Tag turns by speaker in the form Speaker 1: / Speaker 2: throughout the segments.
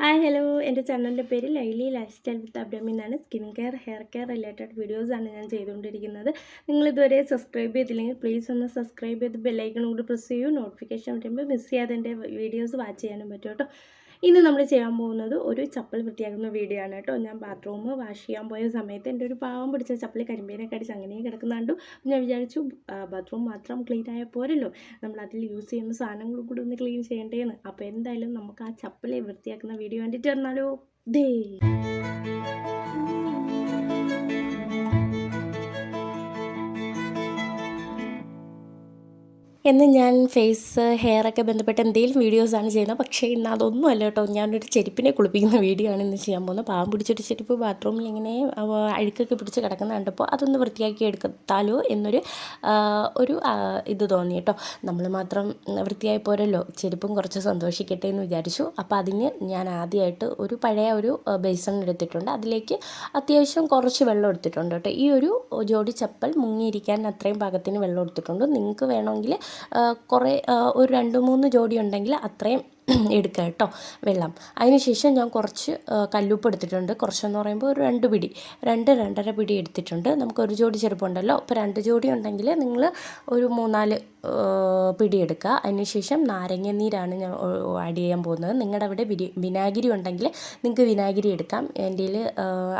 Speaker 1: Hi hello. എന്റെ ചാനലിന്റെ പേര് ലൈലി ലൈഫ് സ്റ്റൈൽ വിത്ത് അബ്ഡമി എന്നാണ്. Skin care hair care related വീഡിയോസാണ് ഞാൻ ചെയ്തുകൊണ്ടിരിക്കുന്നത്. നിങ്ങൾ ഇതുവരെ സബ്സ്ക്രൈബ് ചെയ്തില്ലെങ്കിൽ പ്ലീസ് ഒന്ന് സബ്സ്ക്രൈബ് ചെയ്ത് ബെല്ലൈക്കൺ കൂടി പ്രസ് ചെയ്യൂ. നോട്ടിഫിക്കേഷൻ വരുമ്പോൾ മിസ് ചെയ്യാതെ എന്റെ വീഡിയോസ് വാച്ച് ചെയ്യാനും പറ്റും കേട്ടോ. ഇന്ന് നമ്മൾ ചെയ്യാൻ പോകുന്നത് ഒരു ചപ്പൽ വൃത്തിയാക്കുന്ന വീഡിയോ ആണ് കേട്ടോ. ഞാൻ ബാത്റൂം വാഷ് ചെയ്യാൻ പോയ സമയത്ത് എന്റെ ഒരു പാവം പിടിച്ച ചപ്പൽ കരിമ്പേനൊക്കെ അടിച്ച് അങ്ങനെ കിടക്കുന്നുണ്ടു. ഞാൻ വിചാരിച്ചു ബാത്റൂം മാത്രം ക്ലീൻ ആയ പോരല്ലോ. നമ്മൾ അതിൽ യൂസ് ചെയ്യുന്ന സാധനങ്ങളും കൂടി ഒന്ന് ക്ലീൻ ചെയ്യേണ്ടതെന്ന് അപ്പോൾ എന്തായാലും നമുക്ക് ആ ചപ്പലെ വൃത്തിയാക്കുന്ന വീഡിയോ കണ്ടിട്ട് വന്നാലോ. ദേ. എന്ന് ഞാൻ ഫേസ് ഹെയറൊക്കെ ബന്ധപ്പെട്ട് എന്തെങ്കിലും വീഡിയോസാണ് ചെയ്യുന്നത്. പക്ഷേ ഇന്ന് അതൊന്നും അല്ല കേട്ടോ. ഞാനൊരു ചെരുപ്പിനെ കുളിപ്പിക്കുന്ന വീഡിയോ ആണ് ഇന്ന് ചെയ്യാൻ പോകുന്നത്. പാവം പിടിച്ചൊരു ചെരുപ്പ് ബാത്റൂമിൽ ഇങ്ങനെ അഴുക്കൊക്കെ പിടിച്ച് കിടക്കുന്ന കണ്ടപ്പോൾ അതൊന്ന് വൃത്തിയാക്കി എടുത്താലോ എന്നൊരു ഒരു ഇത് തോന്നി കേട്ടോ. നമ്മൾ മാത്രം വൃത്തിയായി പോരല്ലോ. ചെരുപ്പും കുറച്ച് സന്തോഷിക്കട്ടെ എന്ന് വിചാരിച്ചു. അപ്പോൾ അതിന് ഞാൻ ആദ്യമായിട്ട് ഒരു പഴയ ഒരു ബേസൺ എടുത്തിട്ടുണ്ട്. അതിലേക്ക് അത്യാവശ്യം കുറച്ച് വെള്ളം എടുത്തിട്ടുണ്ട് കേട്ടോ. ഈ ഒരു ജോഡി ചപ്പൽ മുങ്ങിയിരിക്കാൻ അത്രയും പാകത്തിന് വെള്ളം എടുത്തിട്ടുണ്ട്. നിങ്ങൾക്ക് വേണമെങ്കിൽ കുറേ ഒരു രണ്ട് മൂന്ന് ജോഡി ഉണ്ടെങ്കിൽ അത്രയും എടുക്കുക കേട്ടോ വെള്ളം. അതിനുശേഷം ഞാൻ കുറച്ച് കല്ലുപ്പ് എടുത്തിട്ടുണ്ട്. കുറച്ചെന്ന് പറയുമ്പോൾ ഒരു രണ്ട് പിടി രണ്ട് രണ്ടര പിടി എടുത്തിട്ടുണ്ട്. നമുക്ക് ഒരു ജോഡി ചെറുപ്പമുണ്ടല്ലോ അപ്പോൾ രണ്ട് ജോഡി ഉണ്ടെങ്കിൽ നിങ്ങൾ ഒരു മൂന്നാൽ പിടി എടുക്കുക. അതിനുശേഷം നാരങ്ങ നീരാണ് ഞാൻ ആഡ് ചെയ്യാൻ പോകുന്നത്. നിങ്ങളുടെ അവിടെ വിനാഗിരി ഉണ്ടെങ്കിൽ നിങ്ങൾക്ക് വിനാഗിരി എടുക്കാം. എന്റെ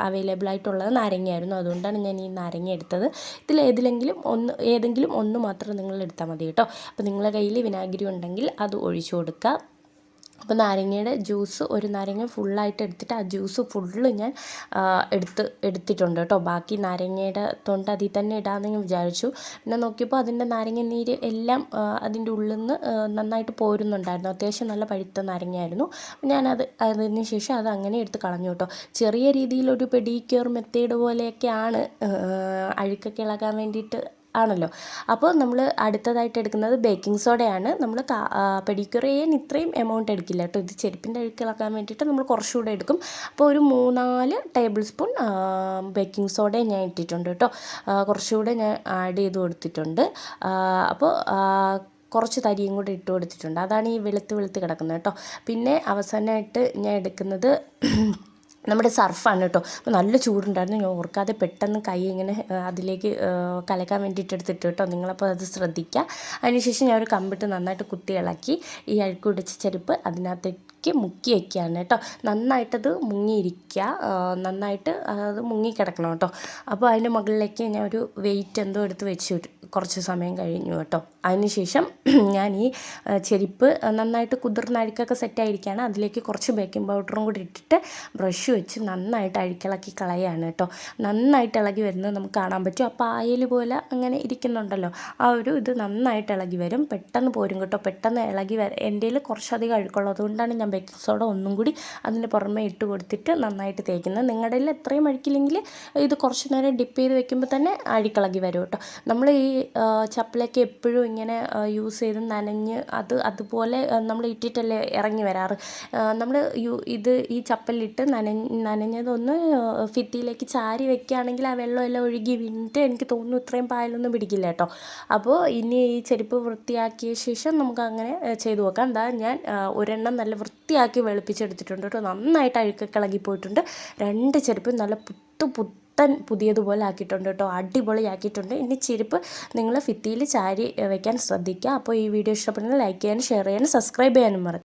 Speaker 1: അവൈലബിൾ ആയിട്ടുള്ളത് നാരങ്ങയായിരുന്നു. അതുകൊണ്ടാണ് ഞാൻ ഈ നാരങ്ങ എടുത്തത്. ഇതിൽ ഏതിലെങ്കിലും ഒന്ന് ഏതെങ്കിലും ഒന്ന് മാത്രം നിങ്ങൾ എടുത്താൽ മതി കേട്ടോ. അപ്പോൾ നിങ്ങളുടെ കയ്യിൽ വിനാഗിരി ഉണ്ടെങ്കിൽ അത് ഒഴിച്ചു കൊടുക്കുക. അപ്പോൾ നാരങ്ങയുടെ ജ്യൂസ് ഒരു നാരങ്ങ ഫുള്ളായിട്ട് എടുത്തിട്ട് ആ ജ്യൂസ് ഫുള്ള് ഞാൻ എടുത്ത് എടുത്തിട്ടുണ്ട് കേട്ടോ. ബാക്കി നാരങ്ങയുടെ തൊണ്ട് അതിൽ തന്നെ ഇടാമെന്ന് ഞാൻ വിചാരിച്ചു. പിന്നെ നോക്കിയപ്പോൾ അതിന്റെ നാരങ്ങ നീര് എല്ലാം അതിന്റെ ഉള്ളിൽ നിന്ന് നന്നായിട്ട് പോരുന്നുണ്ടായിരുന്നു. അത്യാവശ്യം നല്ല പഴുത്ത നാരങ്ങയായിരുന്നു. ഞാനത് അതിന് ശേഷം അത് അങ്ങനെ എടുത്ത് കളഞ്ഞു കേട്ടോ. ചെറിയ രീതിയിലൊരു പെഡിക്യൂർ മെത്തേഡ് പോലെയൊക്കെയാണ് അഴുക്കൊക്കെ ഇളകാൻ വേണ്ടിയിട്ട് ആണല്ലോ. അപ്പോൾ നമ്മൾ അടുത്തതായിട്ട് എടുക്കുന്നത് ബേക്കിംഗ് സോഡയാണ് നമ്മൾ പെഡിക്യൂർ ചെയ്യാൻ ഇത്രയും എമൗണ്ട് എടുക്കില്ല കേട്ടോ. ഇത് ചെരുപ്പിന്റെ അഴുക്കിളക്കാൻ വേണ്ടിയിട്ട് നമ്മൾ കുറച്ചുകൂടെ എടുക്കും. അപ്പോൾ ഒരു മൂന്നാൽ ടേബിൾ സ്പൂൺ ബേക്കിംഗ് സോഡ ഞാൻ ഇട്ടിട്ടുണ്ട് കേട്ടോ. കുറച്ചുകൂടെ ഞാൻ ആഡ് ചെയ്ത് കൊടുത്തിട്ടുണ്ട്. അപ്പോൾ കുറച്ച് തരിയും കൂടെ ഇട്ട് കൊടുത്തിട്ടുണ്ട്. അതാണ് ഈ വെളുത്ത് വെളുത്ത് കിടക്കുന്നത് കേട്ടോ. പിന്നെ അവസാനമായിട്ട് ഞാൻ എടുക്കുന്നത് നമ്മുടെ സർഫാണ് കേട്ടോ. അപ്പോൾ നല്ല ചൂടുണ്ടായിരുന്നു. ഞാൻ ഓർക്കാതെ പെട്ടെന്ന് കൈ ഇങ്ങനെ അതിലേക്ക് കലക്കാൻ വേണ്ടിയിട്ട് എടുത്തിട്ട് കേട്ടോ. നിങ്ങളപ്പോൾ അത് ശ്രദ്ധിക്കുക അതിനുശേഷം ഞാൻ ഒരു കമ്പിട്ട് നന്നായിട്ട് കുത്തി ഇളക്കി ഈ അഴുക്ക് പിടിച്ച ചെരുപ്പ് അതിനകത്തേക്ക് മുക്കി വയ്ക്കുകയാണ് കേട്ടോ. നന്നായിട്ടത് മുങ്ങിയിരിക്കുക നന്നായിട്ട് അത് മുങ്ങിക്കിടക്കണം കേട്ടോ. അപ്പോൾ അതിന്റെ മുകളിലേക്ക് ഞാൻ ഒരു വെയിറ്റ് എന്തോ എടുത്ത് വെച്ച്. കുറച്ച് സമയം കഴിഞ്ഞു കേട്ടോ. അതിനുശേഷം ഞാൻ ഈ ചെരിപ്പ് നന്നായിട്ട് കുതിർന്ന അഴുക്കൊക്കെ സെറ്റായിരിക്കുകയാണ് അതിലേക്ക് കുറച്ച് ബേക്കിംഗ് പൗഡറും കൂടി ഇട്ടിട്ട് ബ്രഷ് വെച്ച് നന്നായിട്ട് അഴുക്കിളക്കി കളയാണ് കേട്ടോ നന്നായിട്ട് ഇളകി വരുന്നത് നമുക്ക് കാണാൻ പറ്റും. അപ്പോൾ ആയൽ പോലെ അങ്ങനെ ഇരിക്കുന്നുണ്ടല്ലോ. ആ ഒരു ഇത് നന്നായിട്ട് ഇളകി വരും. പെട്ടെന്ന് പോരും കേട്ടോ. പെട്ടെന്ന് ഇളകി വരും എന്റെ കുറച്ചധികം അഴുക്കുള്ളൂ അതുകൊണ്ടാണ് ഞാൻ ബേക്കിംഗ് സോഡ ഒന്നും കൂടി അതിന്റെ പുറമെ ഇട്ട് കൊടുത്തിട്ട് നന്നായിട്ട് തേക്കുന്നത്. നിങ്ങളുടെ എത്രയും അഴുക്കില്ലെങ്കിൽ ഇത് കുറച്ച് നേരം ഡിപ്പ് ചെയ്ത് വെക്കുമ്പോൾ തന്നെ അഴുക്കിളകി വരും കേട്ടോ നമ്മൾ ഈ ചപ്പലൊക്കെ എപ്പോഴും ഇങ്ങനെ യൂസ് ചെയ്ത് നനഞ്ഞ് അത് അതുപോലെ നമ്മൾ ഇട്ടിട്ടല്ലേ ഇറങ്ങി വരാറ്. നമ്മൾ യു ഇത് ഈ ചപ്പലിട്ട് നനഞ്ഞ് നനഞ്ഞതൊന്ന് ഫിത്തിയിലേക്ക് ചാരി വെക്കുകയാണെങ്കിൽ ആ വെള്ളമെല്ലാം ഒഴുകി വീണിട്ട് എനിക്ക് തോന്നുന്നു ഇത്രയും പായലൊന്നും പിടിക്കില്ല കേട്ടോ. അപ്പോൾ ഇനി ഈ ചെരുപ്പ് വൃത്തിയാക്കിയ ശേഷം നമുക്ക് അങ്ങനെ ചെയ്തു നോക്കാം. എന്താ ഞാൻ ഒരെണ്ണം നല്ല വൃത്തിയാക്കി വെളുപ്പിച്ചെടുത്തിട്ടുണ്ട് കേട്ടോ. നന്നായിട്ട് അഴുക്കൊക്കെ ഇളകിപ്പോയിട്ടുണ്ട് രണ്ട് ചെരുപ്പും നല്ല പുത്തു പുത്തു പുത്തൻ പുതിയതുപോലെ ആക്കിയിട്ടുണ്ട് കേട്ടോ അടിപൊളിയാക്കിയിട്ടുണ്ട്. ഇനി ചെരുപ്പ് നിങ്ങൾ ഫിത്തിയിൽ ചാരി വെക്കാൻ ശ്രദ്ധിക്കുക. അപ്പോൾ ഈ വീഡിയോ ഇഷ്ടപ്പെടുന്നത് ലൈക്ക് ചെയ്യാനും ഷെയർ ചെയ്യാനും സബ്സ്ക്രൈബ് ചെയ്യാനും മറക്കും